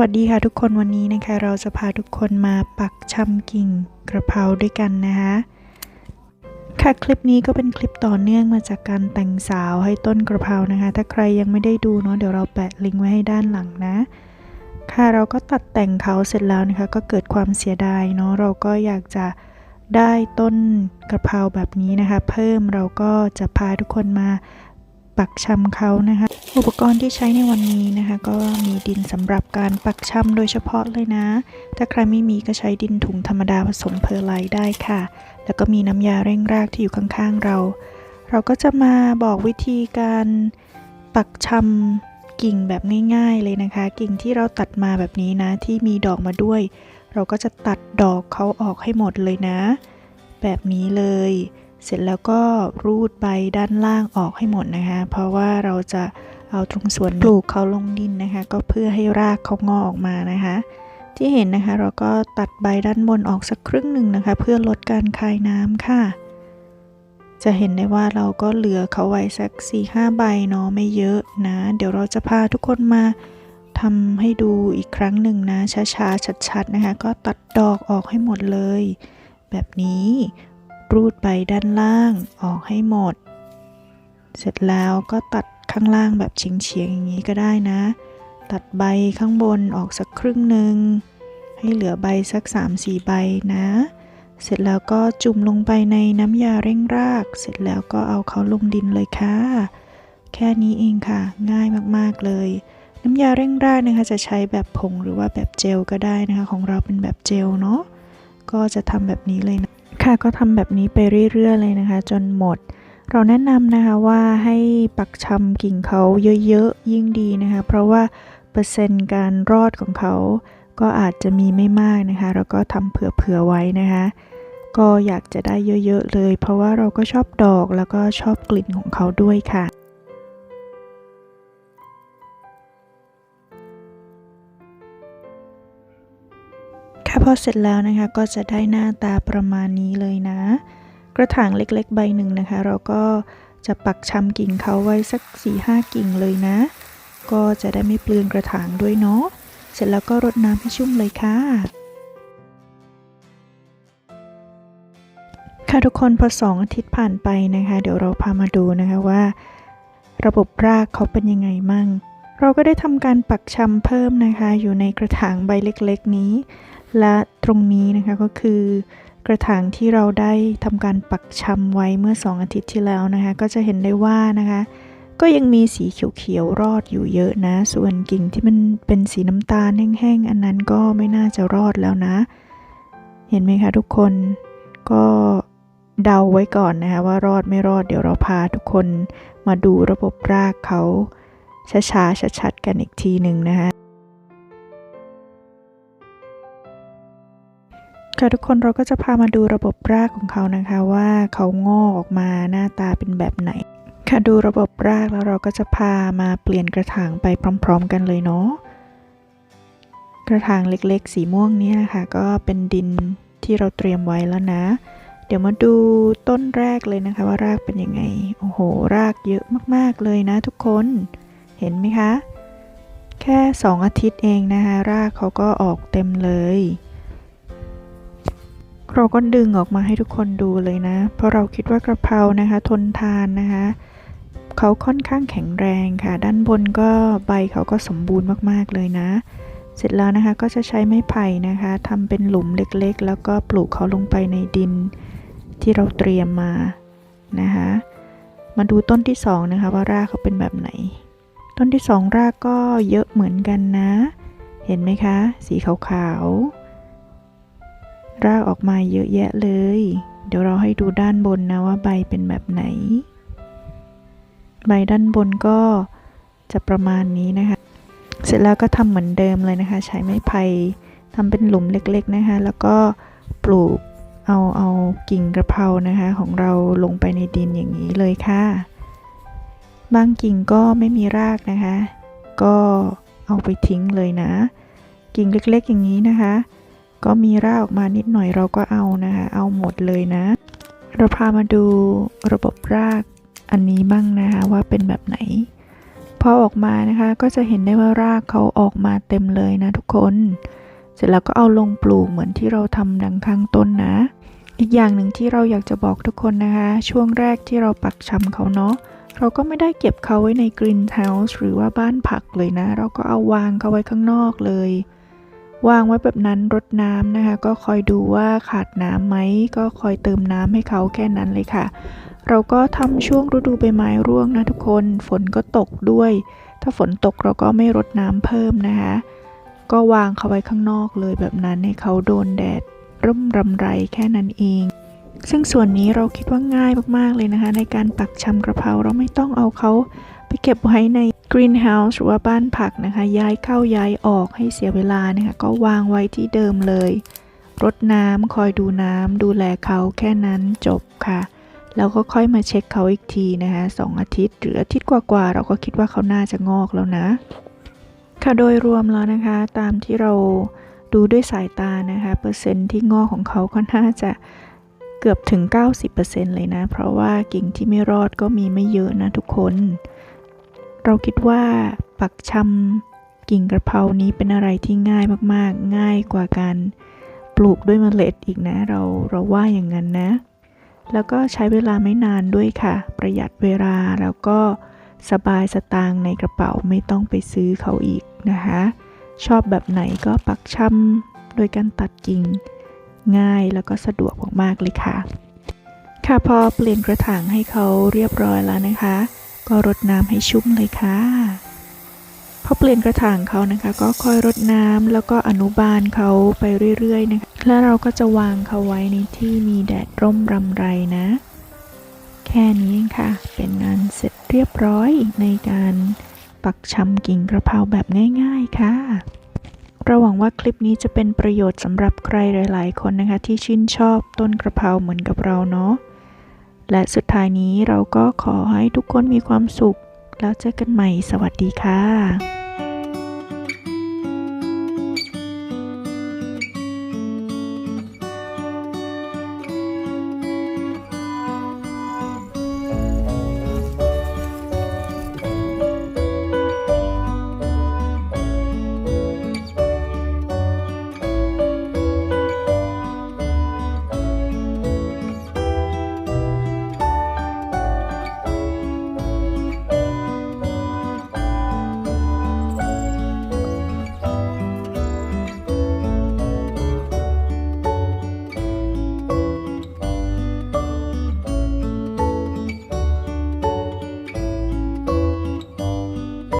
วัสดีค่ะทุกคนวันนี้นะคะ เราจะพาทุกคนมาปักชำกิ่งกระเพราด้วยกันนะคะค่ะคลิปนี้ก็เป็นคลิปต่อเนื่องมาจากการแต่งสาวให้ต้นกระเพรานะคะ ถ้าใครยังไม่ได้ดูเนาะเดี๋ยวเราแปะลิงก์ไว้ให้ด้านหลังนะ ค่ะเราก็ตัดแต่งเขาเสร็จแล้วนะคะ ก็เกิดความเสียดายเนาะเราก็อยากจะได้ต้นกระเพราแบบนี้นะคะ เพิ่มเราก็จะพาทุกคนมา ปักชำเขานะคะ อุปกรณ์ที่ใช้ในวันนี้นะคะ ก็มีดินสำหรับการปักชำโดยเฉพาะเลยนะ ถ้าใครไม่มีก็ใช้ดินถุงธรรมดาผสมเพอร์ไลได้ค่ะ แล้วก็มีน้ำยาเร่งรากที่อยู่ข้างๆเรา เราก็จะมาบอกวิธีการปักชำกิ่งแบบง่ายๆเลยนะคะ กิ่งที่เราตัดมาแบบนี้นะ ที่มีดอกมาด้วย เราก็จะตัดดอกเขาออกให้หมดเลยนะ แบบนี้เลย เสร็จแล้วก็รูดใบด้านล่างออกให้หมดนะคะ เพราะว่าเราจะเอาตรงส่วนปลูกเขาลงดินนะคะ ก็เพื่อให้รากเขางอกออกมานะคะ ที่เห็นนะคะเราก็ตัดใบด้านบนออกสักครึ่งหนึ่งนะคะ เพื่อลดการคายน้ำค่ะ จะเห็นได้ว่าเราก็เหลือเขาไว้สัก4 5ใบเนาะไม่เยอะนะ เดี๋ยวเราจะพาทุกคนมาทำให้ดูอีกครั้งหนึ่งนะช้าๆชัดๆนะคะ ก็ตัดดอกออกให้หมดเลย แบบนี้ รูดใบด้านล่างออกให้หมด เสร็จแล้วก็ตัดข้างล่างแบบเฉียงๆอย่างนี้ก็ได้นะ ตัดใบข้างบนออกสักครึ่งหนึ่งให้เหลือใบสัก 3-4 ใบนะ เสร็จแล้วก็จุ่มลงไปในน้ำยาเร่งราก เสร็จแล้วก็เอาเขาลงดินเลยค่ะ แค่นี้เองค่ะ ง่ายมากๆเลย น้ำยาเร่งรากนะคะจะใช้แบบผงหรือว่าแบบเจลก็ได้นะคะ ของเราเป็นแบบเจลเนาะ ก็จะทำแบบนี้เลยนะ ค่ะก็ทำแบบนี้ไปเรื่อยๆเลยนะคะ จนหมด เราแนะนำนะคะว่าให้ปักชำกิ่งเขาเยอะๆยิ่งดีนะคะ เพราะว่าเปอร์เซ็นต์การรอดของเขาก็อาจจะมีไม่มากนะคะ เราก็ทำเผื่อๆไว้นะคะ ก็อยากจะได้เยอะๆเลย เพราะว่าเราก็ชอบดอกแล้วก็ชอบกลิ่นของเขาด้วยค่ะ ค่ะพอเสร็จแล้วนะคะก็จะได้หน้าตาประมาณนี้เลยนะ กระถางเล็กๆ ใบหนึ่งนะคะ เราก็จะปักชำกิ่งเขาไว้สัก4ีหกิ่งเลยนะ ก็จะได้ไม่เปลืองกระถางด้วยเนาะเสร็จแล้วก็รดน้ำให้ชุ่มเลยค่ะค่ะทุกคนพอสองอาทิตย์ผ่านไปนะคะ เดี๋ยวเราพามาดูนะคะว่า ระบบรากเขาเป็นยังไงมั่ง เราก็ได้ทำการปักชำเพิ่มนะคะ อยู่ในกระถางใบเล็กๆนี้ และตรงนี้นะคะก็คือกระถางที่เราได้ทำการปักชำไว้เมื่อ 2 อาทิตย์ที่แล้วนะคะ ก็จะเห็นได้ว่านะคะ ก็ยังมีสีเขียวๆรอดอยู่เยอะนะ ส่วนกิ่งที่มันเป็นสีน้ำตาลแห้งๆ อันนั้นก็ไม่น่าจะรอดแล้วนะ เห็นไหมคะทุกคนก็เดาไว้ก่อนนะคะว่ารอดไม่รอดเดี๋ยวเราพาทุกคนมาดูระบบรากเขาช้าๆชัดๆกันอีกทีหนึ่งนะคะ ค่ะทุกคนเราก็จะพามาดูระบบรากของเขานะคะว่าเขางอกออกมาหน้าตาเป็นแบบไหน ค่ะดูระบบรากแล้วเราก็จะพามาเปลี่ยนกระถางไปพร้อม ๆ กันเลยเนาะกระถางเล็กๆ สีม่วงนี้นะคะก็เป็นดินที่เราเตรียมไว้แล้วนะ เดี๋ยวมาดูต้นแรกเลยนะคะว่ารากเป็นยังไง โอ้โห รากเยอะมากๆเลยนะทุกคนเห็นไหมคะ แค่ 2 อาทิตย์เองนะคะ รากเขาก็ออกเต็มเลย เราก็ดึงออกมาให้ทุกคนดูเลยนะ เพราะเราคิดว่ากระเพรานะคะ ทนทานนะคะเขาค่อนข้างแข็งแรงค่ะ ด้านบนก็ใบเขาก็สมบูรณ์มากๆเลยนะ เสร็จแล้วนะคะก็จะใช้ไม้ไผ่นะคะทำเป็นหลุมเล็กๆ แล้วก็ปลูกเขาลงไปในดินที่เราเตรียมมานะคะมาดูต้นที่สองนะคะว่ารากเขาเป็นแบบไหน ต้นที่สองรากก็เยอะเหมือนกันนะ เห็นไหมคะ สีขาวๆ รากออกมาเยอะแยะเลย เดี๋ยวเราให้ดูด้านบนนะว่าใบเป็นแบบไหน ใบด้านบนก็จะประมาณนี้นะคะ เสร็จแล้วก็ทำเหมือนเดิมเลยนะคะ ใช้ไม้ไผ่ทำเป็นหลุมเล็กๆนะคะ แล้วก็ปลูกเอาเอากิ่งกระเพรานะคะ ของเราลงไปในดินอย่างนี้เลยค่ะ บางกิ่งก็ไม่มีรากนะคะ ก็เอาไปทิ้งเลยนะ กิ่งเล็กๆอย่างนี้นะคะ ก็มีรากออกมานิดหน่อยเราก็เอานะคะเอาหมดเลยนะ เราพามาดูระบบรากอันนี้บ้างนะคะว่าเป็นแบบไหนพอออกมานะคะก็จะเห็นได้ว่ารากเขาออกมาเต็มเลยนะทุกคน เสร็จแล้วก็เอาลงปลูกเหมือนที่เราทำดังข้างต้นนะ อีกอย่างหนึ่งที่เราอยากจะบอกทุกคนนะคะ ช่วงแรกที่เราปักชำเขาเนาะเราก็ไม่ได้เก็บเขาไว้ในกรีนเฮาส์หรือว่าบ้านผักเลยนะ เราก็เอาวางเขาไว้ข้างนอกเลย วางไว้แบบนั้นรดน้ำนะคะ ก็คอยดูว่าขาดน้ำไหมก็คอยเติมน้ำให้เขาแค่นั้นเลยค่ะ เราก็ทำช่วงฤดูใบไม้ร่วงนะทุกคนฝนก็ตกด้วย ถ้าฝนตกเราก็ไม่รดน้ำเพิ่มนะคะ ก็วางเขาไว้ข้างนอกเลยแบบนั้นให้เขาโดนแดดร่มรำไรแค่นั้นเอง ซึ่งส่วนนี้เราคิดว่าง่ายมากๆเลยนะคะ ในการปักชำกระเพราเราไม่ต้องเอาเขาไปเก็บไว้ใน กรีนเฮาส์หรือว่าบ้านผักนะคะ ย้ายเข้าย้ายออกให้เสียเวลานะคะก็วางไว้ที่เดิมเลย รดน้ำคอยดูน้ำดูแลเขาแค่นั้นจบค่ะ แล้วก็ค่อยมาเช็คเขาอีกทีนะคะสองอาทิตย์หรืออาทิตย์กว่าๆเราก็คิดว่าเขาน่าจะงอกแล้วนะ ค่ะโดยรวมแล้วนะคะ ตามที่เราดูด้วยสายตานะคะเปอร์เซ็นต์ที่งอกของเขาก็น่าจะเกือบถึง 90%เลยนะ เพราะว่ากิ่งที่ไม่รอดก็มีไม่เยอะนะทุกคน เราคิดว่าปักชำกิ่งกระเพรานี้เป็นอะไรที่ง่ายมากๆ ง่ายกว่าการปลูกด้วยเมล็ดอีกนะ เราเราว่าอย่างนั้นนะ แล้วก็ใช้เวลาไม่นานด้วยค่ะ ประหยัดเวลาแล้วก็สบายสตางค์ในกระเป๋าไม่ต้องไปซื้อเขาอีกนะคะ ชอบแบบไหนก็ปักชำโดยการตัดกิ่ง ง่ายแล้วก็สะดวกมากๆเลยค่ะ ค่ะพอเปลี่ยนกระถางให้เขาเรียบร้อยแล้วนะคะ ก็รดน้ำให้ชุ่มเลยค่ะพอเปลี่ยนกระถางเขานะคะ ก็ค่อยรดน้ำแล้วก็อนุบาลเขาไปเรื่อยๆนะคะแล้วเราก็จะวางเขาไว้ในที่มีแดดร่มรำไรนะ แค่นี้เองค่ะ เป็นงานเสร็จเรียบร้อยในการปักชำกิ่งกระเพราแบบง่ายๆค่ะเราหวังว่าคลิปนี้จะเป็นประโยชน์สำหรับใครหลาย ๆ คนนะคะ ที่ชื่นชอบต้นกระเพราเหมือนกับเราเนาะ และสุดท้ายนี้เราก็ขอให้ทุกคนมีความสุข แล้วเจอกันใหม่ สวัสดีค่ะ